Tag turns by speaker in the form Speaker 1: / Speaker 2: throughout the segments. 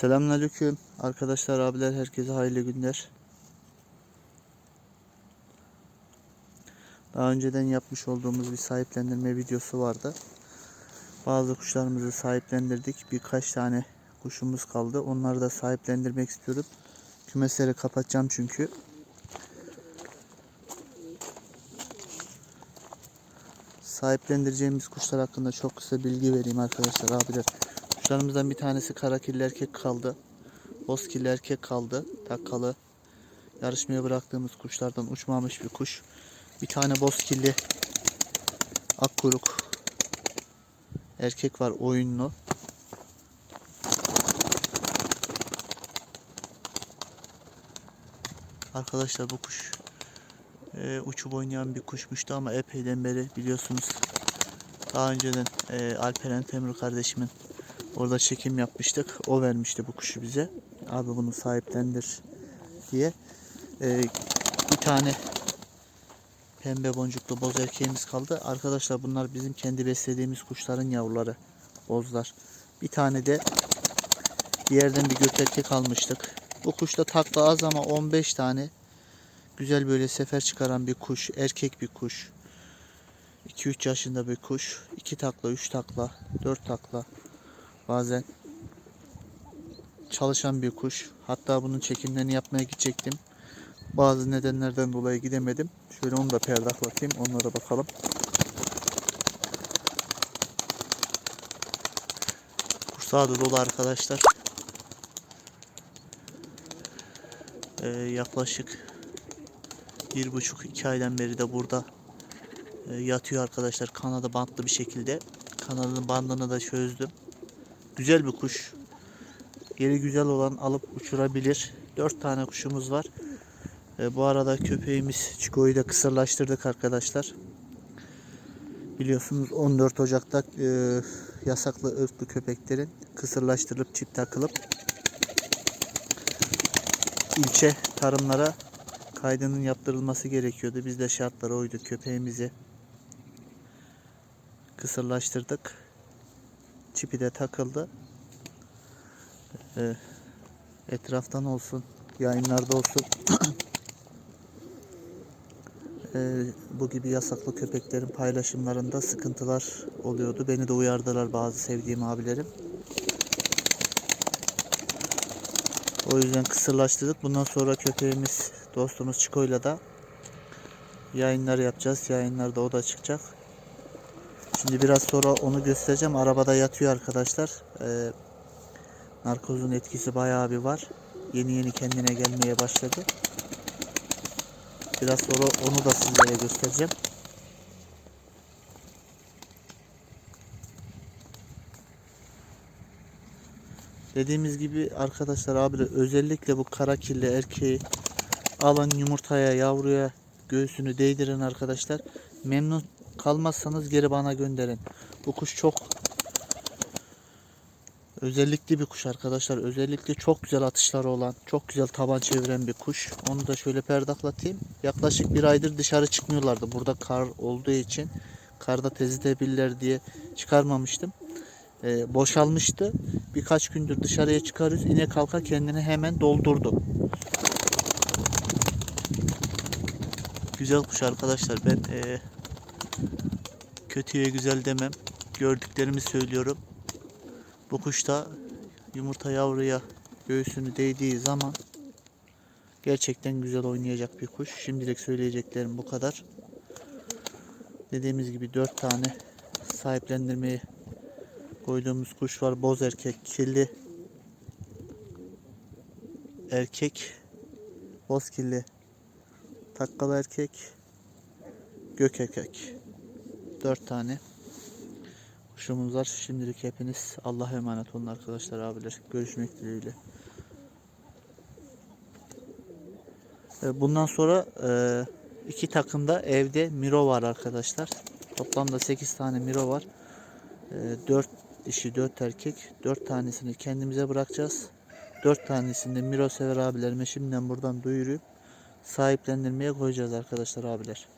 Speaker 1: Selamünaleyküm arkadaşlar, abiler, herkese hayırlı günler. Daha önceden yapmış olduğumuz bir sahiplendirme videosu vardı. Bazı kuşlarımızı sahiplendirdik. Birkaç tane kuşumuz kaldı. Onları da sahiplendirmek istiyorum. Kümesleri kapatacağım çünkü. Sahiplendireceğimiz kuşlar hakkında çok kısa bilgi vereyim arkadaşlar abiler. Kuşlarımızdan bir tanesi karakilli erkek kaldı. Bozkirli erkek kaldı. Takkalı. Yarışmaya bıraktığımız kuşlardan uçmamış bir kuş. Bir tane bozkirli akkuruk erkek var oyunlu. Arkadaşlar bu kuş e, uçup oynayan bir kuşmuştu ama epeyden beri biliyorsunuz daha önceden e, Alperen Temur kardeşimin orada çekim yapmıştık. O vermişti bu kuşu bize. Abi bunu sahiplendir diye. E, bir tane pembe boncuklu boz erkeğimiz kaldı. Arkadaşlar bunlar bizim kendi beslediğimiz kuşların yavruları. Bozlar. Bir tane de bir yerden bir gök erkek almıştık. Bu kuşta takla az ama 15 tane güzel böyle sefer çıkaran bir kuş. Erkek bir kuş. 2-3 yaşında bir kuş. 2 takla, 3 takla, 4 takla. Bazen çalışan bir kuş. Hatta bunun çekimlerini yapmaya gidecektim. Bazı nedenlerden dolayı gidemedim. Şöyle onu da perdaklatayım. Onlara bakalım. Kuş sağda dolu arkadaşlar. Ee, yaklaşık bir buçuk iki aydan beri de burada e, yatıyor arkadaşlar. Kanadı bantlı bir şekilde. Kanadının bandını da çözdüm. Güzel bir kuş. Yeri güzel olan alıp uçurabilir. Dört tane kuşumuz var. E, bu arada köpeğimiz Çiko'yu da kısırlaştırdık arkadaşlar. Biliyorsunuz 14 Ocak'ta e, yasaklı ırklı köpeklerin kısırlaştırılıp çip takılıp ilçe tarımlara kaydının yaptırılması gerekiyordu. Biz de şartlara uyduk. Köpeğimizi kısırlaştırdık. Çipi de takıldı. Ee, etraftan olsun, yayınlarda olsun. Ee, bu gibi yasaklı köpeklerin paylaşımlarında sıkıntılar oluyordu. Beni de uyardılar bazı sevdiğim abilerim. O yüzden kısırlaştırdık. Bundan sonra köpeğimiz, dostumuz Çiko'yla da yayınlar yapacağız. Yayınlarda o da çıkacak. Şimdi biraz sonra onu göstereceğim. Arabada yatıyor arkadaşlar. Ee, narkozun etkisi bayağı bir var. Yeni yeni kendine gelmeye başladı. Biraz sonra onu da sizlere göstereceğim. Dediğimiz gibi arkadaşlar abi özellikle bu kara kirli erkeği alan yumurtaya yavruya göğsünü değdirin arkadaşlar. Memnun kalmazsanız geri bana gönderin. Bu kuş çok özellikli bir kuş arkadaşlar. Özellikle çok güzel atışları olan, çok güzel taban çeviren bir kuş. Onu da şöyle perdaklatayım. Yaklaşık bir aydır dışarı çıkmıyorlardı. Burada kar olduğu için karda tezitebilirler diye çıkarmamıştım. Ee, boşalmıştı. Birkaç gündür dışarıya çıkarıyoruz. İnek halka kendini hemen doldurdu. Güzel kuş arkadaşlar. Ben e, kötüye güzel demem. Gördüklerimi söylüyorum. Bu kuş da yumurta yavruya göğsünü değdiği zaman gerçekten güzel oynayacak bir kuş. Şimdilik söyleyeceklerim bu kadar. Dediğimiz gibi 4 tane sahiplendirmeyi koyduğumuz kuş var. Boz erkek, kirli erkek, boz kirli takkalı erkek, gök erkek. 4 tane kuşumuz var. Şimdilik hepiniz Allah'a emanet olun arkadaşlar abiler. Görüşmek dileğiyle. E, Bundan sonra e, iki takımda evde Miro var arkadaşlar. Toplamda 8 tane Miro var. 4 dişi 4 erkek. 4 tanesini kendimize bırakacağız. 4 tanesini de Miro sever abilerime şimdiden buradan duyurup sahiplendirmeye koyacağız arkadaşlar abiler.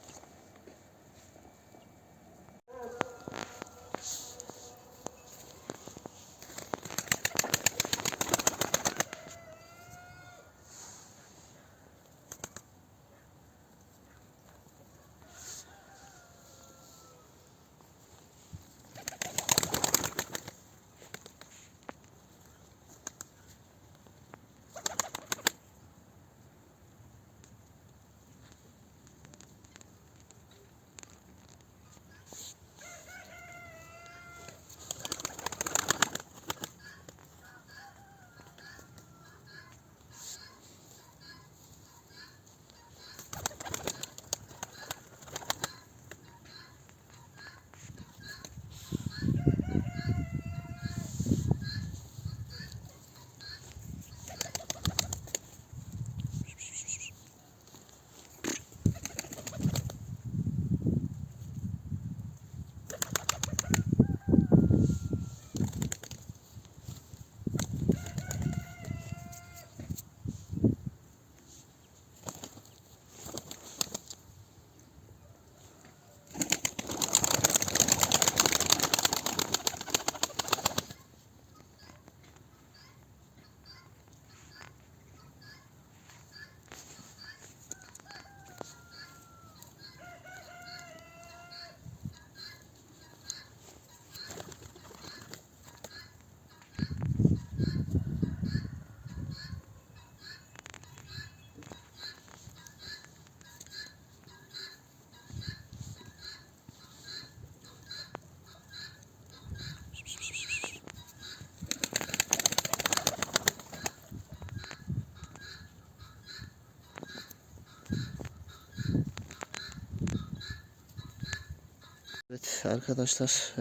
Speaker 1: Arkadaşlar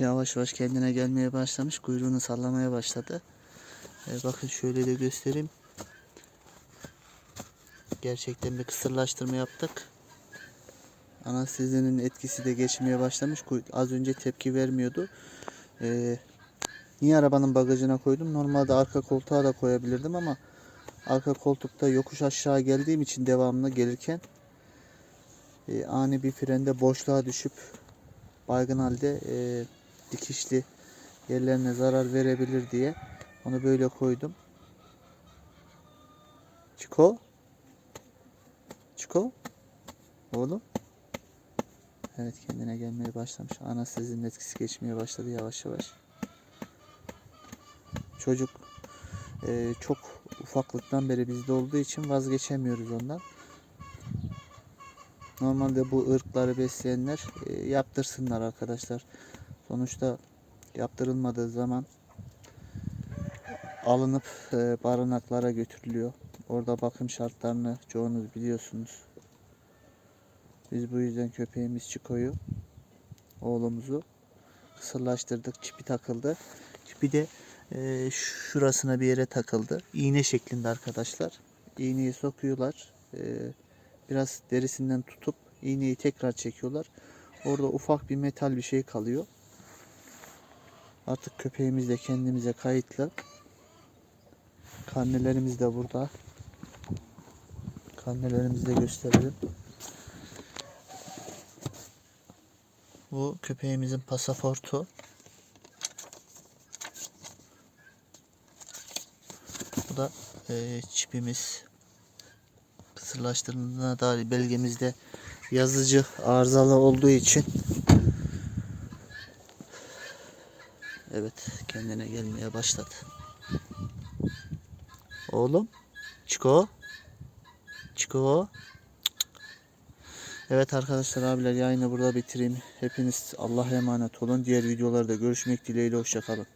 Speaker 1: e, yavaş yavaş kendine gelmeye başlamış. Kuyruğunu sallamaya başladı. E, bakın şöyle de göstereyim. Gerçekten bir kısırlaştırma yaptık. Anestezinin etkisi de geçmeye başlamış. Az önce tepki vermiyordu. E, niye arabanın bagajına koydum? Normalde arka koltuğa da koyabilirdim ama arka koltukta yokuş aşağı geldiğim için devamlı gelirken e, ani bir frende boşluğa düşüp baygın halde e, dikişli yerlerine zarar verebilir diye onu böyle koydum. Çiko? Çiko? Oğlum? Evet kendine gelmeye başlamış. Anestezinin etkisi geçmeye başladı yavaş yavaş. Çocuk e, çok ufaklıktan beri bizde olduğu için vazgeçemiyoruz ondan. Normalde bu ırkları besleyenler e, yaptırsınlar arkadaşlar. Sonuçta yaptırılmadığı zaman alınıp e, barınaklara götürülüyor. Orada bakım şartlarını çoğunuz biliyorsunuz. Biz bu yüzden köpeğimiz Çiko'yu, oğlumuzu kısırlaştırdık. Çipi takıldı. Çipi de e, şurasına bir yere takıldı. İğne şeklinde arkadaşlar. İğneyi sokuyorlar. E, biraz derisinden tutup iğneyi tekrar çekiyorlar. Orada ufak bir metal bir şey kalıyor. Artık köpeğimiz de kendimize kayıtlı. Karnelerimiz de burada. Karnelerimizi de gösterelim. Bu köpeğimizin pasaportu. Bu da e, çipimiz. Kısırlaştırıldığına dair belgemizde yazıcı arızalı olduğu için Evet kendine gelmeye başladı. Oğlum Çiko Çiko Evet arkadaşlar abiler yayını burada bitireyim. Hepiniz Allah'a emanet olun. Diğer videolarda görüşmek dileğiyle hoşçakalın.